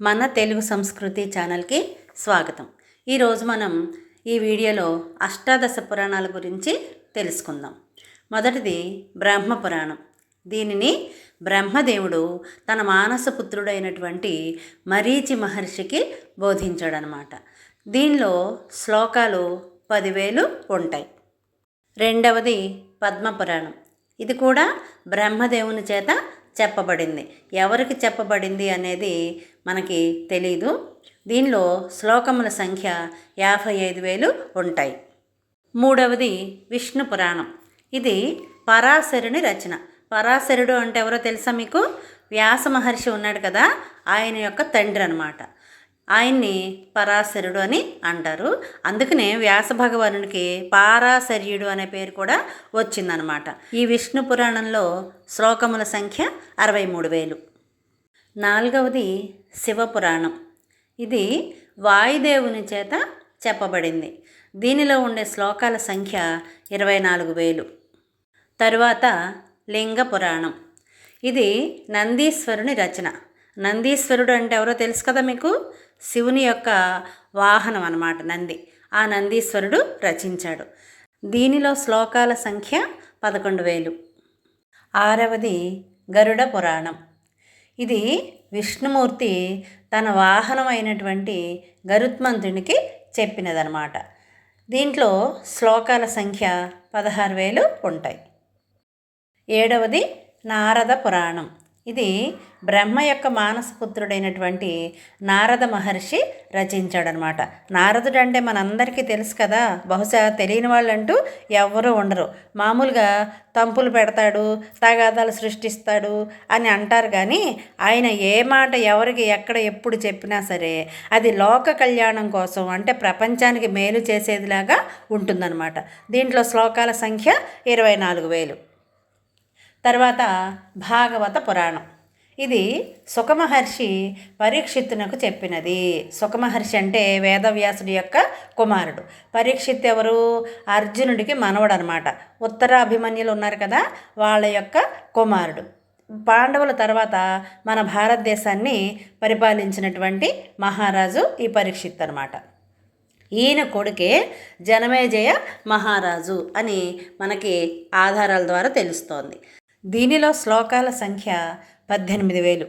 మన తెలుగు సంస్కృతి ఛానల్కి స్వాగతం. ఈరోజు మనం ఈ వీడియోలో అష్టాదశ పురాణాల గురించి తెలుసుకుందాం. మొదటిది బ్రహ్మ పురాణం. దీనిని బ్రహ్మదేవుడు తన మానసపుత్రుడైనటువంటి మరీచి మహర్షికి బోధించాడనమాట. దీనిలో శ్లోకాలు పదివేలు ఉంటాయి. రెండవది పద్మపురాణం. ఇది కూడా బ్రహ్మదేవుని చేత చెప్పబడింది. ఎవరికి చెప్పబడింది అనేది మనకి తెలీదు. దీనిలో శ్లోకముల సంఖ్య యాభై ఐదు వేలు ఉంటాయి. మూడవది విష్ణు పురాణం. ఇది పరాశరుని రచన. పరాశరుడు అంటే ఎవరో తెలుసా మీకు? వ్యాస మహర్షి ఉన్నాడు కదా ఆయన యొక్క తండ్రి అనమాట ఆయన్ని పరాశరుడు అని అంటారు. అందుకనే వ్యాస భగవానునికి పారాశర్యుడు అనే పేరు కూడా వచ్చిందనమాట. ఈ విష్ణు పురాణంలో శ్లోకముల సంఖ్య అరవై మూడు వేలు. నాలుగవది శివపురాణం. ఇది వాయుదేవుని చేత చెప్పబడింది. దీనిలో ఉండే శ్లోకాల సంఖ్య ఇరవై నాలుగు వేలు. తరువాత లింగ పురాణం ఇది నందీశ్వరుని రచన. నందీశ్వరుడు అంటే ఎవరో తెలుసు కదా మీకు? శివుని యొక్క వాహనం అనమాట నంది. ఆ నందీశ్వరుడు రచించాడు. దీనిలో శ్లోకాల సంఖ్య పదకొండు వేలు. ఆరవది గరుడ పురాణం. ఇది విష్ణుమూర్తి తన వాహనమైనటువంటి గరుత్మంతునికి చెప్పినదనమాట దీంట్లో శ్లోకాల సంఖ్య పదహారు వేలు ఉంటాయి. ఏడవది నారద పురాణం. ఇది బ్రహ్మ యొక్క మానసపుత్రుడైనటువంటి నారద మహర్షి రచించాడనమాట. నారదుడు అంటే మనందరికీ తెలుసు కదా బహుశా తెలియని వాళ్ళంటూ ఎవరూ ఉండరు. మామూలుగా తంపులు పెడతాడు తగాదాలు సృష్టిస్తాడు అని అంటారు కానీ ఆయన ఏ మాట ఎవరికి ఎక్కడ ఎప్పుడు చెప్పినా సరే అది లోక కళ్యాణం కోసం అంటే ప్రపంచానికి మేలు చేసేదిలాగా ఉంటుందన్నమాట. దీంట్లో శ్లోకాల సంఖ్య ఇరవై నాలుగు వేలు. తర్వాత భాగవత పురాణం. ఇది సుఖమహర్షి పరీక్షిత్తునకు చెప్పినది. సుఖమహర్షి అంటే వేదవ్యాసుడి యొక్క కుమారుడు. పరీక్షిత్ ఎవరు? అర్జునుడికి మనవడు అనమాట ఉత్తరాభిమన్యులు ఉన్నారు కదా వాళ్ళ యొక్క కుమారుడు. పాండవుల తర్వాత మన భారతదేశాన్ని పరిపాలించినటువంటి మహారాజు ఈ పరీక్షిత్ అనమాట ఈయన కొడుకే జనమేజయ మహారాజు అని మనకి ఆధారాల ద్వారా తెలుస్తోంది. దీనిలో శ్లోకాల సంఖ్య పద్దెనిమిది వేలు.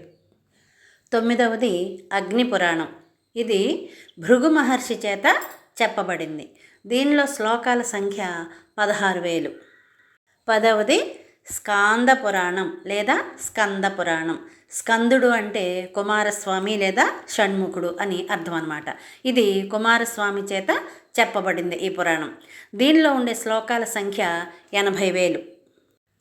తొమ్మిదవది అగ్ని పురాణం. ఇది భృగు మహర్షి చేత చెప్పబడింది. దీనిలో శ్లోకాల సంఖ్య పదహారు వేలు. పదవది స్కాంద పురాణం లేదా స్కంద పురాణం. స్కందుడు అంటే కుమారస్వామి లేదా షణ్ముఖుడు అని అర్థం అనమాట ఇది కుమారస్వామి చేత చెప్పబడింది ఈ పురాణం. దీనిలో ఉండే శ్లోకాల సంఖ్య ఎనభై వేలు.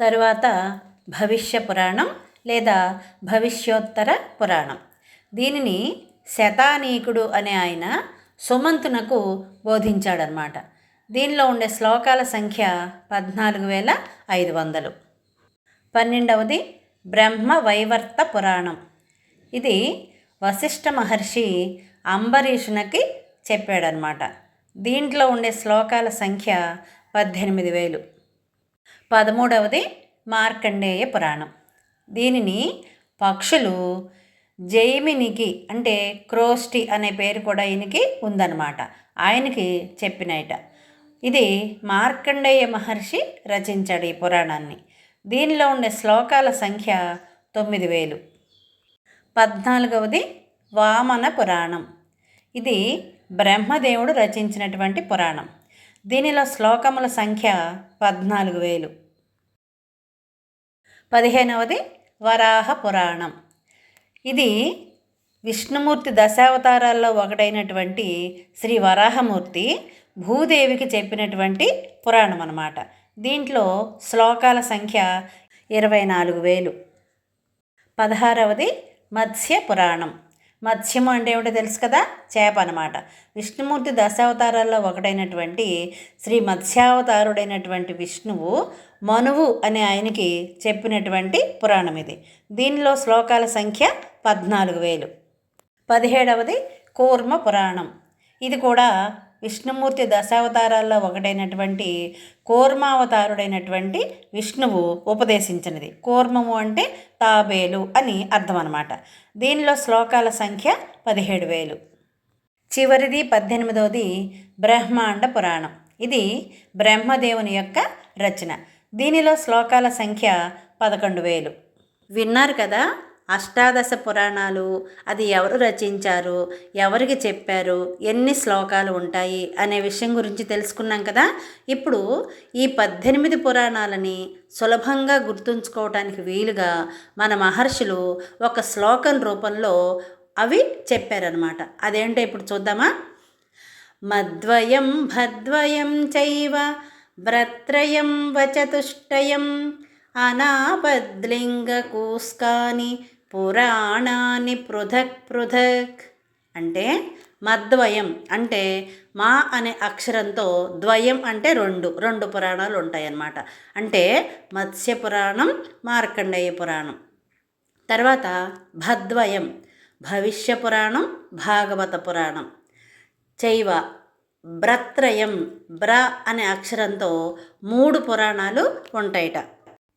తరువాత భవిష్య పురాణం లేదా భవిష్యోత్తర పురాణం. దీనిని శతానీకుడు అనే ఆయన సుమంతునకు బోధించాడనమాట దీనిలో ఉండే శ్లోకాల సంఖ్య పద్నాలుగు వేల ఐదు వందలు. పన్నెండవది బ్రహ్మ వైవర్త పురాణం. ఇది వశిష్ఠ మహర్షి అంబరీషునకి చెప్పాడనమాట దీంట్లో ఉండే శ్లోకాల సంఖ్య పద్దెనిమిది వేలు. పదమూడవది మార్కండేయ పురాణం. దీనిని పక్షులు జైమినికి అంటే క్రోస్టి అనే పేరు కూడా ఈయనకి ఉందన్నమాట. ఆయనకి చెప్పినయట. ఇది మార్కండేయ మహర్షి రచించాడు ఈ పురాణాన్ని. దీనిలో ఉండే శ్లోకాల సంఖ్య తొమ్మిది వేలు. పద్నాలుగవది వామన పురాణం. ఇది బ్రహ్మదేవుడు రచించినటువంటి పురాణం. దీనిలో శ్లోకముల సంఖ్య పద్నాలుగు వేలు. పదిహేనవది వరాహ పురాణం. ఇది విష్ణుమూర్తి దశావతారాల్లో ఒకటైనటువంటి శ్రీ వరాహమూర్తి భూదేవికి చెప్పినటువంటి పురాణం అన్నమాట దీంట్లో శ్లోకాల సంఖ్య ఇరవై నాలుగు వేలు. పదహారవది మత్స్య పురాణం. మత్స్యము అంటే ఏమిటో తెలుసు కదా? చేప అనమాట విష్ణుమూర్తి దశావతారాల్లో ఒకటైనటువంటి శ్రీ మత్స్యావతారుడైనటువంటి విష్ణువు మనువు అనే ఆయనకి చెప్పినటువంటి పురాణం ఇది. దీనిలో శ్లోకాల సంఖ్య పద్నాలుగు వేలు. పదిహేడవది కూర్మ పురాణం. ఇది కూడా విష్ణుమూర్తి దశావతారాల్లో ఒకటైనటువంటి కూర్మావతారుడైనటువంటి విష్ణువు ఉపదేశించినది. కూర్మము అంటే తాబేలు అని అర్థం అనమాట దీనిలో శ్లోకాల సంఖ్య పదిహేడు వేలు. చివరిది పద్దెనిమిదవది బ్రహ్మాండ పురాణం. ఇది బ్రహ్మదేవుని యొక్క రచన. దీనిలో శ్లోకాల సంఖ్య పదకొండు వేలు. విన్నారు కదా? అష్టాదశ పురాణాలు అది ఎవరు రచించారు ఎవరికి చెప్పారు ఎన్ని శ్లోకాలు ఉంటాయి అనే విషయం గురించి తెలుసుకున్నాం కదా. ఇప్పుడు ఈ పద్దెనిమిది పురాణాలని సులభంగా గుర్తుంచుకోవటానికి వీలుగా మన మహర్షులు ఒక శ్లోకం రూపంలో అవి చెప్పారనమాట అదేంటో ఇప్పుడు చూద్దామా? మద్వయం భద్వయం చైవ భ్రత్రయం వచతుష్టయం అనాపద్లింగకూస్కాని పురాణాన్ని పృథక్ పృథక్ అంటే మద్వయం అంటే మా అనే అక్షరంతో ద్వయం అంటే రెండు రెండు పురాణాలు ఉంటాయన్నమాట. అంటే మత్స్య పురాణం మార్కండేయ పురాణం. తర్వాత భద్వయం భవిష్య పురాణం భాగవత పురాణం. చైవ బ్రత్రయం బ్ర అనే అక్షరంతో మూడు పురాణాలు ఉంటాయట.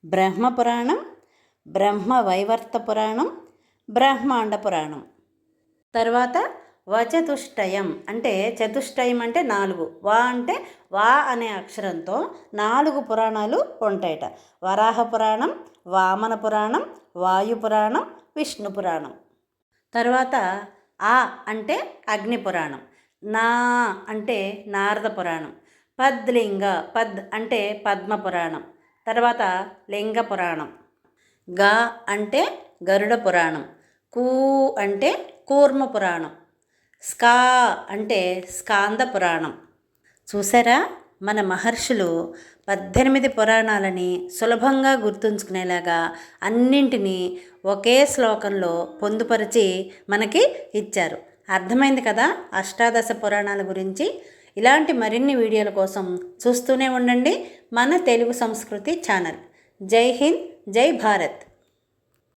బ్రహ్మ పురాణం బ్రహ్మ వైవర్త పురాణం బ్రహ్మాండ పురాణం తర్వాత వచతుష్టయం అంటే చతుష్టయం అంటే నాలుగు. వా అంటే వా అనే అక్షరంతో నాలుగు పురాణాలు ఉంటాయట. వరాహ పురాణం వామన పురాణం వాయు పురాణం విష్ణు పురాణం తర్వాత ఆ అంటే అగ్ని పురాణం నా అంటే నారద పురాణం పద్లింగ పద్ అంటే పద్మ పురాణం తర్వాత లింగ పురాణం గా అంటే గరుడ పురాణం కూ అంటే కూర్మ పురాణం స్కా అంటే స్కాంద పురాణం. చూసారా? మన మహర్షులు పద్దెనిమిది పురాణాలని సులభంగా గుర్తుంచుకునేలాగా అన్నింటినీ ఒకే శ్లోకంలో పొందుపరిచి మనకి ఇచ్చారు. అర్థమైంది కదా అష్టాదశ పురాణాల గురించి? ఇలాంటి మరిన్ని వీడియోల కోసం చూస్తూనే ఉండండి మన తెలుగు సంస్కృతి ఛానల్. జై హింద్ జై భారత్